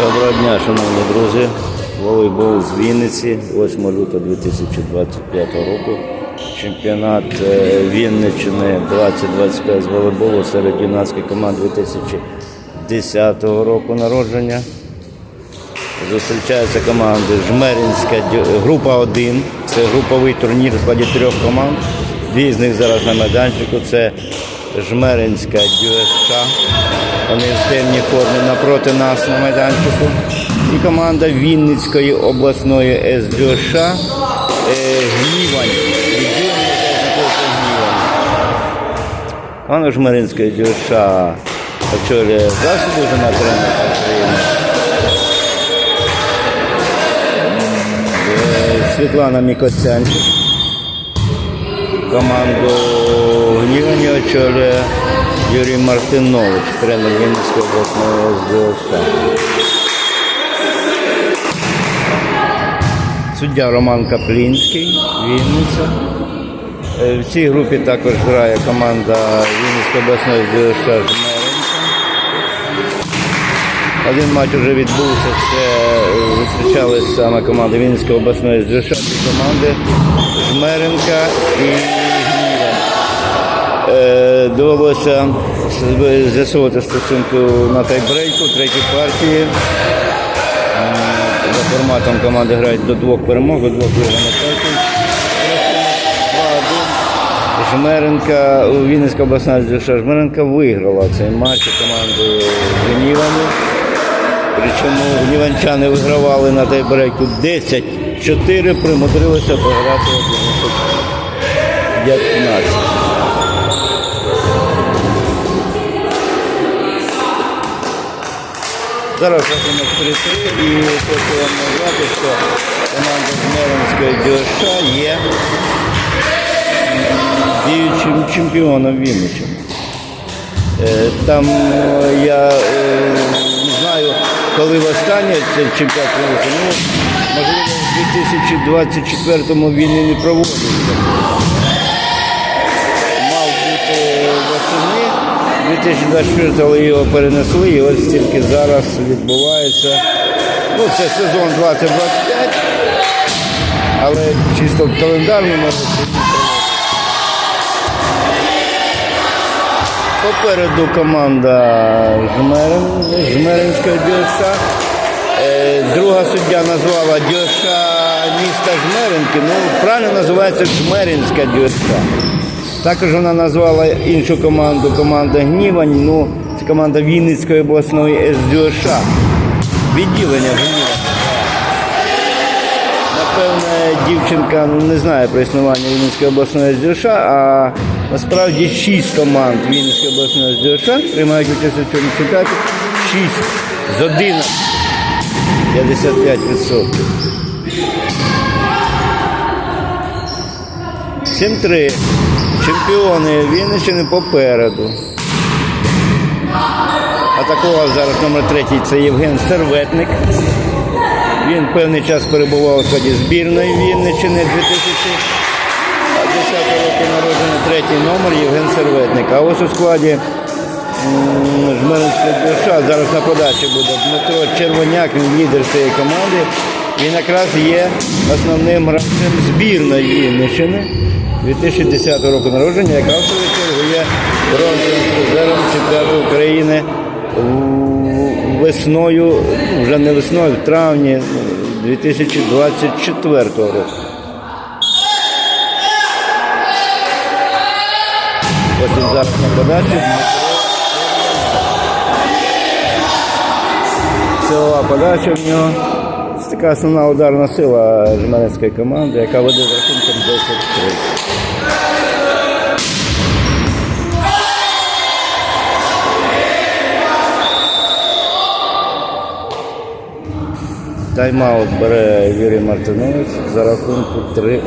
Доброго дня, шановні друзі. Волейбол з Вінниці, 8 лютого 2025 року. Чемпіонат е, Вінниччини 2025 з волейболу серед юнацьких команд 2010 року народження. Зустрічаються команди Жмеринська, група 1. Це груповий турнір в складі трьох команд. Дві з них зараз на майданчику. Це Жмеринська ДЮСК. Вони в темній формі напроти нас на майданчику. І команда Вінницької обласної СДЮШ е, Гнівань. Команда Жмеринської ДЮШ очолює заслужена тренерка України. Е, Світлана Мікоцянчик. Команду Гнівані очолює Юрій Мартинович, тренер Вінницької обласної СДС. Суддя Роман Каплінський, Вінниця. Е, В цій групі також грає команда Вінницької обласної СДС Жмеринця. Один матч вже відбувся. Це е, зустрічались саме команди Вінницької обласної СДШ, команди Жмеренка і Довелося з'ясувати стосунку на тайбрейку, третій партії. За форматом команди грають до двох перемог, до двох виграних партій. Жмеренка, Вінницька обласна СДШ Жмеренка виграла цей матч командою Гнівану. Причому гніванчани вигравали на тайбрейку 10-4, примудрилися пограти 11-15. Зараз рахунок 3-3 і хочу вам назвати, що команда Жмеринської ДЮШ є діючим чемпіоном Вінниччини. Е, Там е, я не знаю, коли востаннє цей чемпіонат проводився. Ну, можливо, в 2024-му він і не проводився. 2024-го його перенесли, і ось тільки зараз відбувається. Ну, це сезон 2025, але чисто в календарному році. Попереду команда Жмерин, Жмеринська дюша. Е, Друга суддя назвала дюша міста Жмеринки. Ну, правильно називається Жмеринська дюша. Також вона назвала іншу команду команда Гнівань. Ну, це команда Вінницької обласної СДЮШ. Відділення Гнівань. Напевне, дівчинка не знає про існування Вінницької обласної СДЮШ, а насправді шість команд Вінницької обласної СДЮШ приймають участь у цьому чемпіонаті. Шість з 11. 55%. 7-3. Чемпіони Вінниччини попереду. Атакував зараз номер третій це Євген Серветник. Він певний час перебував у складі збірної Вінниччини 2010 року народження третій номер Євген Серветник. А ось у складі Жмеринського душа зараз на подачі буде Дмитро Червоняк, він лідер цієї команди. Він якраз є основним гравцем збірної Вінниччини 2010 року народження, яка в свою чергу є бронзовим призером чемпіонату України весною, вже не весною, в травні ну, 2024 року. Ось він зараз на подачі. Силова подача в нього. Це така основна ударна сила жмеринської команди, яка веде з рахунком 10-3. Тайм-аут бере Юрій Мартинович за рахунку 3-11.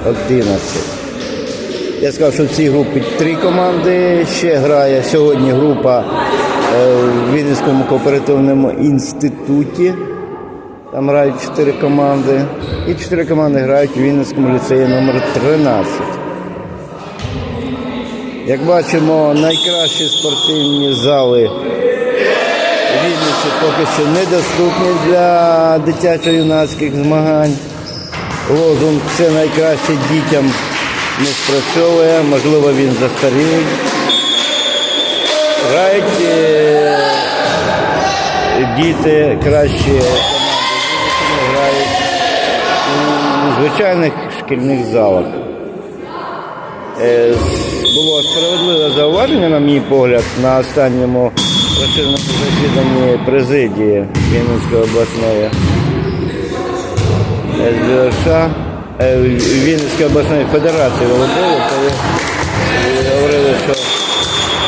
Я сказав, що в цій групі три команди. Ще грає сьогодні група е, в Вінницькому кооперативному інституті. Там грають чотири команди. І чотири команди грають у Вінницькому ліцеї номер 13. Як бачимо, найкращі спортивні зали поки що недоступні для дитячо-юнацьких змагань. Лозунг все найкраще дітям не спрацьовує, можливо, він застарілий. Грають е, діти краще команди грають у звичайних шкільних залах. Е, Було справедливе зауваження, на мій погляд, на останньому розширеному засіданні президії Вінницької обласної СДШ, е, Вінницької обласної федерації волейболу, коли говорили, що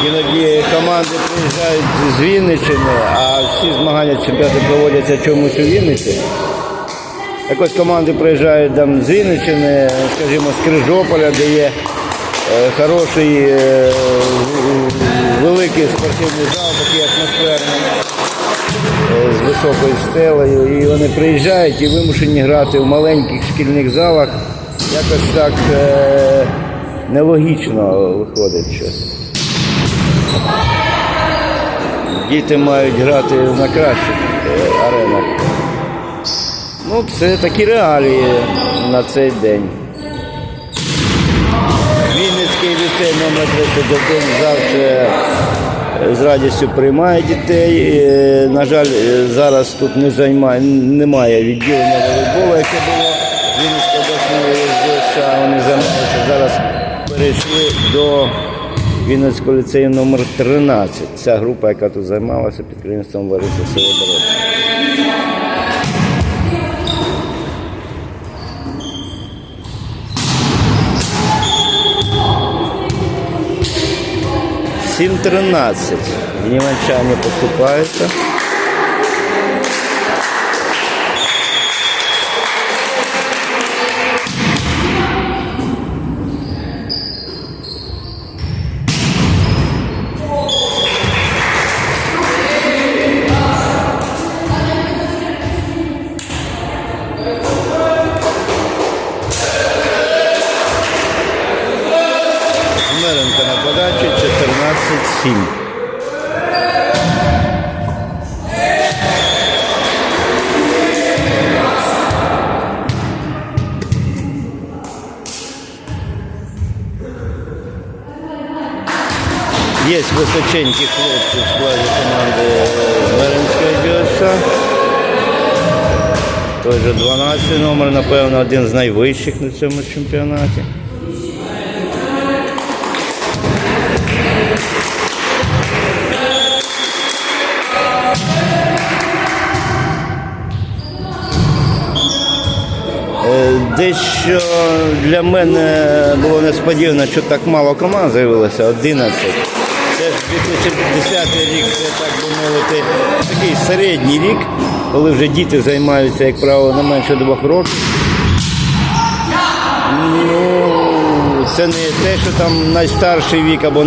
іноді команди приїжджають з Вінниччини, а всі змагання чемпіонати проводяться чомусь у Вінниці. Якось команди приїжджають там з Вінниччини, скажімо, з Крижополя, де є хороший е, в- в- великий спортивний зал, такий атмосферний, е, з високою стелею. І вони приїжджають і вимушені грати в маленьких шкільних залах. Якось так е, нелогічно виходить щось. Діти мають грати на кращих е, аренах. Ну, це такі реалії на цей день. Вінницький номер 31 завжди з радістю приймає дітей. Е, На жаль, е, зараз тут не займає, немає відділення волейболу, яке було Вінницької обласної СДШ. Вони займалися. Зараз перейшли до Вінницького ліцею номер 13. Ця група, яка тут займалася підприємством Лариси Силоборони. Сім тринадцять. Гніванчани височенькі хлопці в складі команди Жмеринської дюша. Той же 12 номер, напевно, один з найвищих на цьому чемпіонаті. Е, Дещо для мене було несподівано, що так мало команд з'явилося 11. Це ж 2010 рік, це так би мовити, такий середній рік, коли вже діти займаються, як правило, не менше двох років. Ну, це не те, що там найстарший вік або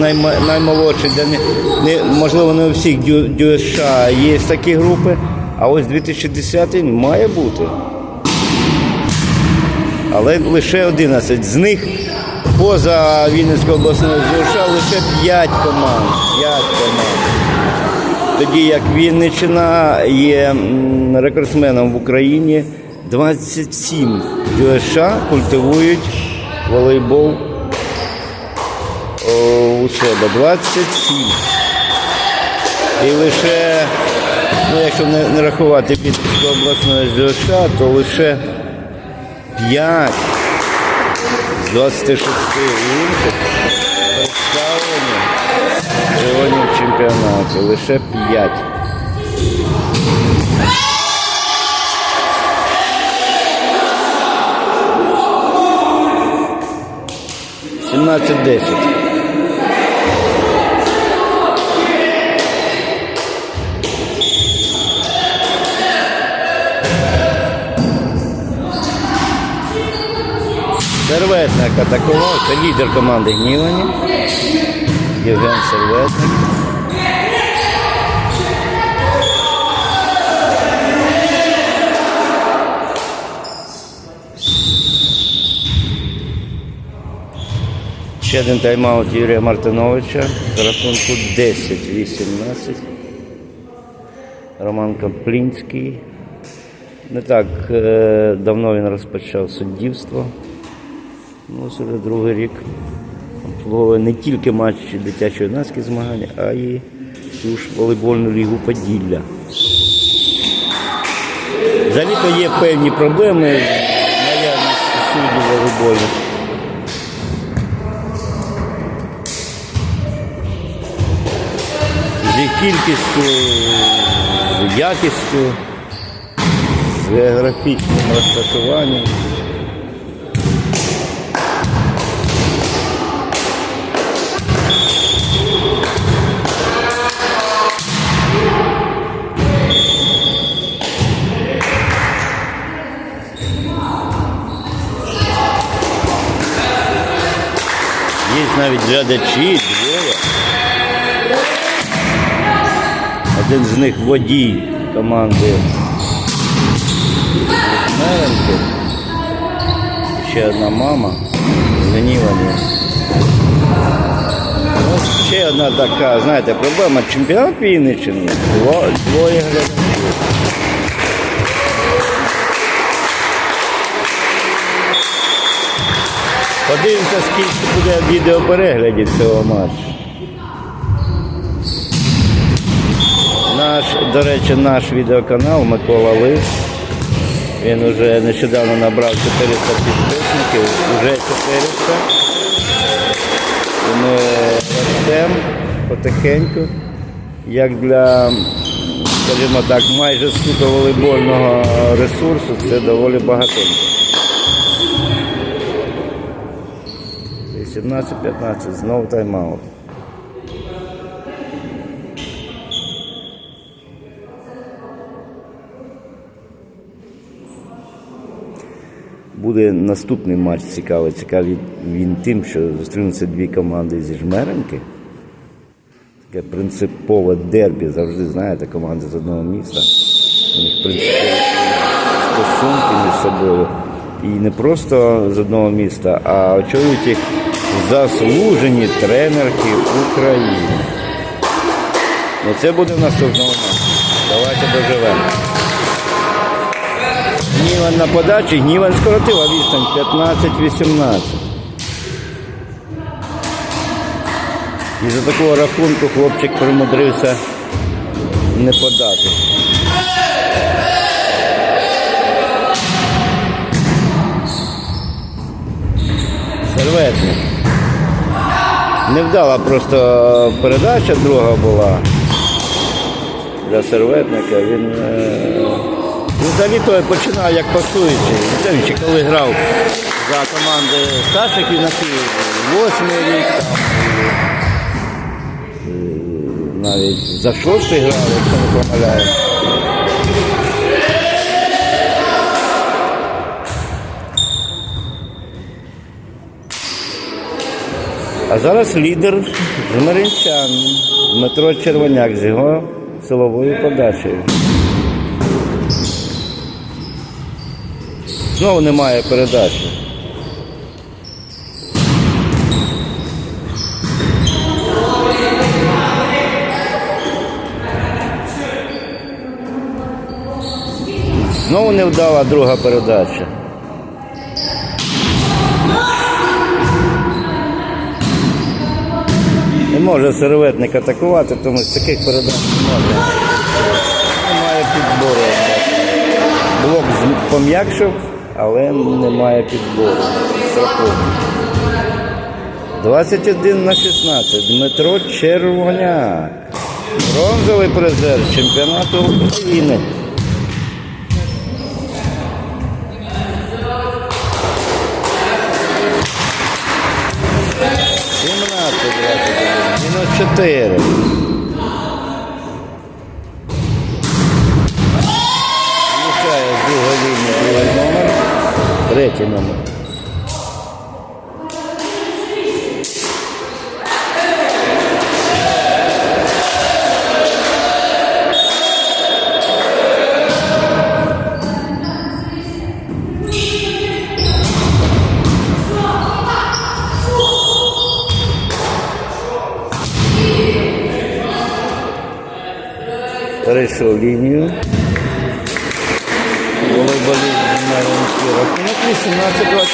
наймолодший, де не, не, можливо, не у всіх дю- ДЮСШ є такі групи, а ось 2010 має бути але лише 11. З них поза Вінницькою обласною ЗШ лише 5 команд. 5 команд. Тоді як Вінниччина є рекордсменом в Україні, 27 ДЮСШ культивують волейбол у себе. 27. І лише, ну якщо не, рахувати Вінницької обласної ЗШ, то лише 5 з 26 інших представлені сьогодні в чемпіонаті. Лише 5. Сімнадцять десять. Серветник атакував, це лідер команди Гнівані. Євген Серветник. Ще один тайм-аут Юрія Мартиновича з рахунку 10-18. Роман Каплінський. Не так е, давно він розпочав суддівство. Ну, ось уже другий рік обслуговує не тільки матчі дитячо-юнацькі змагання, а й ту ж волейбольну лігу Поділля. Взагалі-то є певні проблеми наявності суддів волейбольних. З кількістю, з якістю, з географічним розташуванням. Навіть глядачі, двоє. Один з них водій команди Меренки. Ще одна мама з Гнівані. Ось ще одна така, знаєте, проблема. Чемпіонат Вінниччини. Дво- Двоє глядачів. Подивимося, скільки буде відеопереглядів цього матчу. Наш, до речі, наш відеоканал Микола Лис. Він вже нещодавно набрав 400 підписників, вже 400. І ми ростемо потихеньку. Як для, скажімо так, майже суто волейбольного ресурсу, це доволі багато. 17-15, знову тайм-аут. Буде наступний матч цікавий. Цікавий він тим, що зустрінуться дві команди зі жмеренки. Таке принципове дербі, завжди знаєте, команди з одного міста. У них принципові стосунки між собою. І не просто з одного міста, а очолюють їх заслужені тренерки України. Ну, це буде в наступному матчі. Давайте доживемо. Гніван на подачі, Гніван скоротив а відстань 15-18. І за такого рахунку хлопчик примудрився не подати. Серветник. Невдала просто передача друга була для серветника. Він, е, взагалі то починав як пасуючий. Він коли грав за команди старших юнаків, восьмий рік, навіть за шостий грав, якщо не помиляю. А зараз лідер жмеринчан Дмитро Червоняк з його силовою подачею. Знову немає передачі. Знову не вдала друга передача. Може серветник атакувати, тому що таких передач не може. Немає підбору. Блок пом'якшив, але немає підбору. Страховки. 21 на 16. Дмитро Червоняк. Бронзовий призер чемпіонату України. Чотири. Влучає з другої номер, третій номер. перейшов лінію. Волейболіст на ринку. Рахунок 18-22,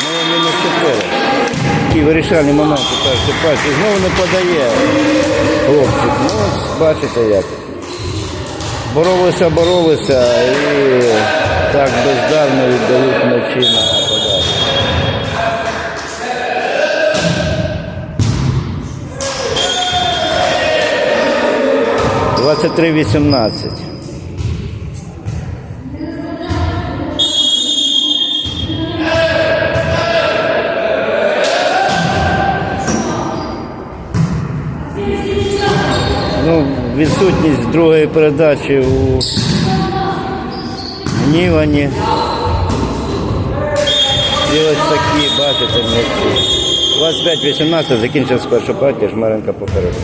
знову мінус 4. І вирішальний момент у пальці. Знову не подає хлопчик. Ну, бачите як. Боролися, боролися і так бездарно віддають мечі на 23,18. Ну, Відсутність другої передачі у Гнівані. І ось такі, бачите, 25-18 закінчив з першої партії, Жмаренко попереду.